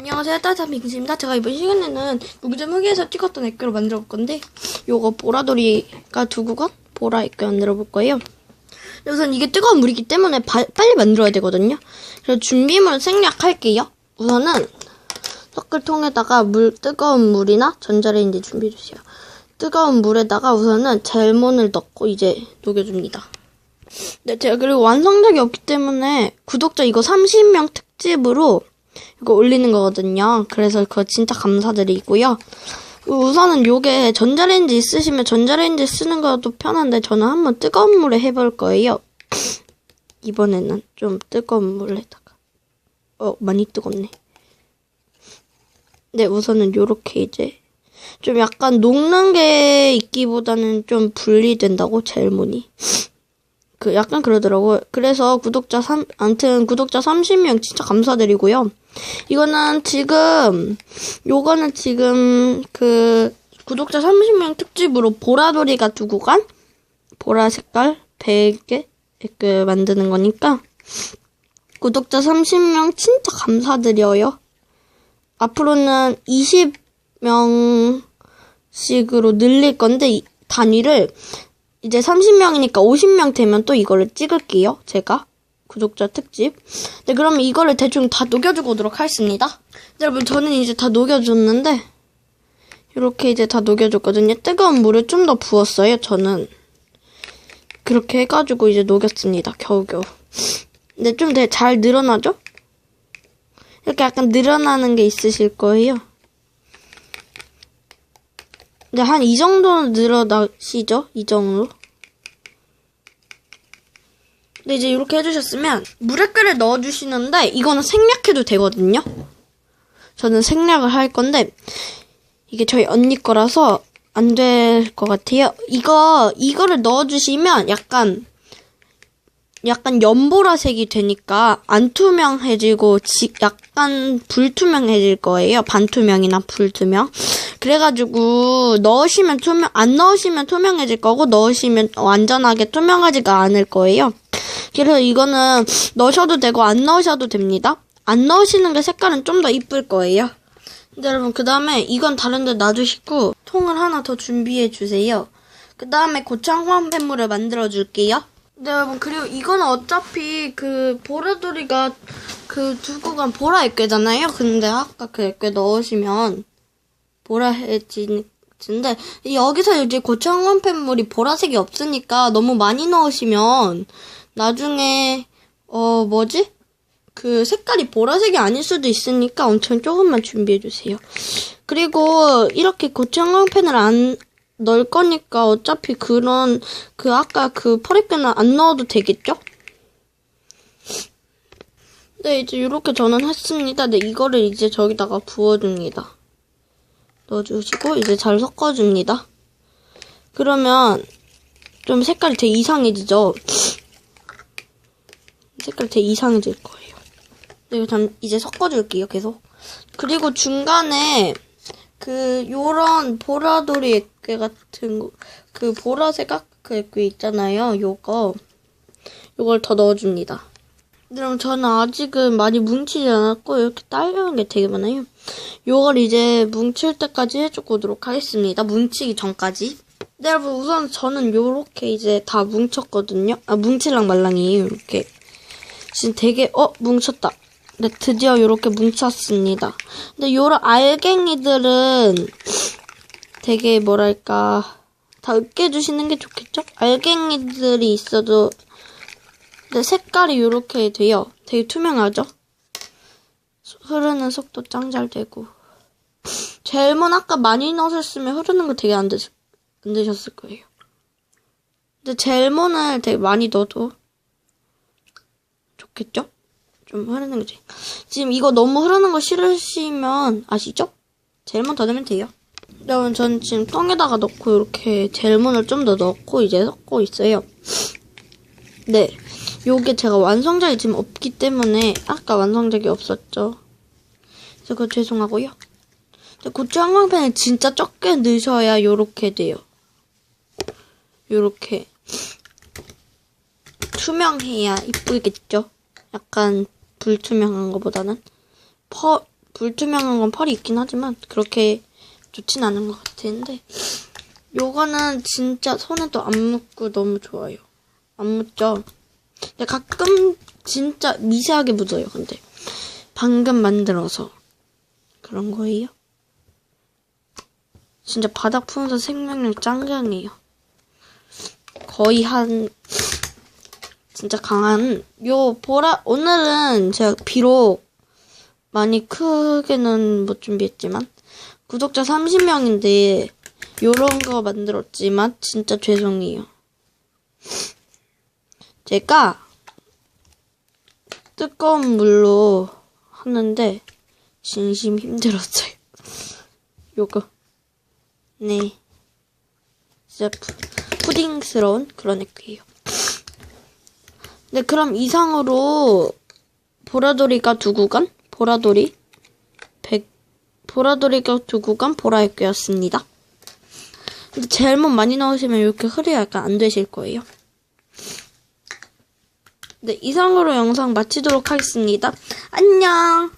안녕하세요. 따뜻한 빙수입니다. 제가 이번 시간에는 무기점 후기에서 찍었던 액교를 만들어 볼 건데 요거 보라돌이가 간 보라 액교 만들어 볼 거예요. 우선 이게 뜨거운 물이기 때문에 바- 빨리 만들어야 되거든요. 그래서 준비물 생략할게요. 우선은 섞을통에다가 물 뜨거운 물이나 전자레인지 준비해 주세요. 뜨거운 물에다가 우선은 젤몬을 넣고 이제 녹여줍니다. 네, 제가 그리고 완성작이 없기 때문에 구독자 이거 30명 특집으로 이거 올리는 거거든요. 그래서 그거 진짜 감사드리고요. 우선은 요게 전자레인지 있으시면 전자레인지 쓰는 것도 편한데 저는 한번 뜨거운 물에 해볼 거예요. 이번에는 좀 뜨거운 물에다가. 어, 많이 뜨겁네. 네, 우선은 요렇게 이제 좀 약간 녹는 게 있기보다는 좀 분리된다고 젤몬이. 그 약간 그러더라고요. 그래서 구독자 3 아무튼 구독자 30명 진짜 감사드리고요. 이거는 지금 요거는 지금 그 구독자 30명 특집으로 보라돌이가 두고 간 보라 색깔 베개 그 만드는 거니까 구독자 30명 진짜 감사드려요. 앞으로는 20명씩으로 늘릴 건데 이 단위를 이제 30명이니까 50명 되면 또 이거를 찍을게요. 제가. 구독자 특집. 네, 그러면 이거를 대충 다 녹여주고 오도록 하겠습니다. 네, 여러분, 저는 이제 다 녹여줬는데, 이렇게 이제 다 녹여줬거든요. 뜨거운 물을 좀 더 부었어요, 저는. 그렇게 해가지고 이제 녹였습니다. 겨우겨우. 근데 좀 되게 잘 늘어나죠? 이렇게 약간 늘어나는 게 있으실 거예요. 근데 한 이 정도는 늘어나시죠? 이 정도? 근데 이제 이렇게 해주셨으면 물에 끓여 넣어주시는데 이거는 생략해도 되거든요. 저는 생략을 할 건데 이게 저희 언니 거라서 안 될 것 같아요. 이거 이거를 넣어주시면 약간 약간 연보라색이 되니까 안 투명해지고 지- 약간 불투명해질 거예요. 반투명이나 불투명. 그래가지고 넣으시면 투명 안 넣으시면 투명해질 거고 넣으시면 완전하게 투명하지가 않을 거예요. 그래서 이거는 넣으셔도 되고 안 넣으셔도 됩니다. 안 넣으시는 게 색깔은 좀 더 이쁠 거예요. 근데 여러분 그 다음에 이건 다른데 놔두시고 통을 하나 더 준비해 주세요. 그 다음에 고창 황폐물을 만들어 줄게요. 네 여러분 그리고 이거는 어차피 그 보라돌이가 그 두고 간 보라 액괴잖아요. 근데 아까 그 액괴 넣으시면 보라해지는데 여기서 이제 고창 황폐물이 보라색이 없으니까 너무 많이 넣으시면 나중에 어 뭐지? 그 색깔이 보라색이 아닐 수도 있으니까 엄청 조금만 준비해 주세요. 그리고 이렇게 고창황펜을 안 넣을 거니까 어차피 그런 그 아까 그 퍼레펜을 안 넣어도 되겠죠? 네 이제 이렇게 저는 했습니다. 네 이거를 이제 저기다가 부어줍니다. 넣어주시고 이제 잘 섞어줍니다. 그러면 좀 색깔이 되게 이상해지죠? 색깔 되게 이상해질 거예요. 네, 잠 이제 섞어줄게요, 계속. 그리고 중간에 그 요런 보라돌이 액괴 같은 거, 그 보라색 아크 액괴 있잖아요. 요거 요걸 더 넣어줍니다. 그럼 저는 아직은 많이 뭉치지 않았고 이렇게 딸려는 게 되게 많아요. 요걸 이제 뭉칠 때까지 해주고 오도록 하겠습니다. 뭉치기 전까지. 네, 여러분 우선 저는 요렇게 이제 다 뭉쳤거든요. 아 뭉칠랑 말랑이에요. 이렇게. 지금 되게 어 뭉쳤다. 네 드디어 이렇게 뭉쳤습니다. 근데 요런 알갱이들은 되게 뭐랄까 다 으깨주시는 게 좋겠죠? 알갱이들이 있어도 근데 색깔이 이렇게 돼요. 되게 투명하죠? 흐르는 속도 짱 잘 되고 젤몬 아까 많이 넣으셨으면 흐르는 거 되게 안, 드, 안 드셨을 거예요. 근데 젤몬을 되게 많이 넣어도 좋겠죠? 좀 흐르는 거지. 지금 이거 너무 흐르는 거 싫으시면 아시죠? 젤몬 더 넣으면 돼요. 여러분 전 지금 통에다가 넣고 이렇게 젤몬을 좀 더 넣고 이제 섞고 있어요. 네. 요게 제가 완성작이 지금 없기 때문에 아까 완성작이 없었죠. 그래서 그거 죄송하고요. 고추 한광펜을 진짜 적게 넣으셔야 요렇게 돼요. 요렇게. 투명해야 이쁘겠죠? 약간 불투명한 것보다는 퍼 불투명한 건 펄이 있긴 하지만 그렇게 좋진 않은 것 같은데 요거는 진짜 손에도 안 묻고 너무 좋아요. 안 묻죠? 근데 가끔 진짜 미세하게 묻어요. 근데 방금 만들어서 그런 거예요. 진짜 바닥 푸면서 생명력 짱짱해요. 거의 한 진짜 강한 요 보라 오늘은 제가 비록 많이 크게는 못 준비했지만 구독자 30명인데 요런 거 만들었지만 진짜 죄송해요. 제가 뜨거운 물로 하는데 진심 힘들었어요. 요거 네 진짜 푸, 푸딩스러운 그런 액이에요. 네 그럼 이상으로 보라돌이가 두 구간 보라돌이 100 보라돌이가 두 구간 보라액괴였습니다. 근데 제일만 많이 넣으시면 이렇게 흐리 약간 안 되실 거예요. 네, 이상으로 영상 마치도록 하겠습니다. 안녕!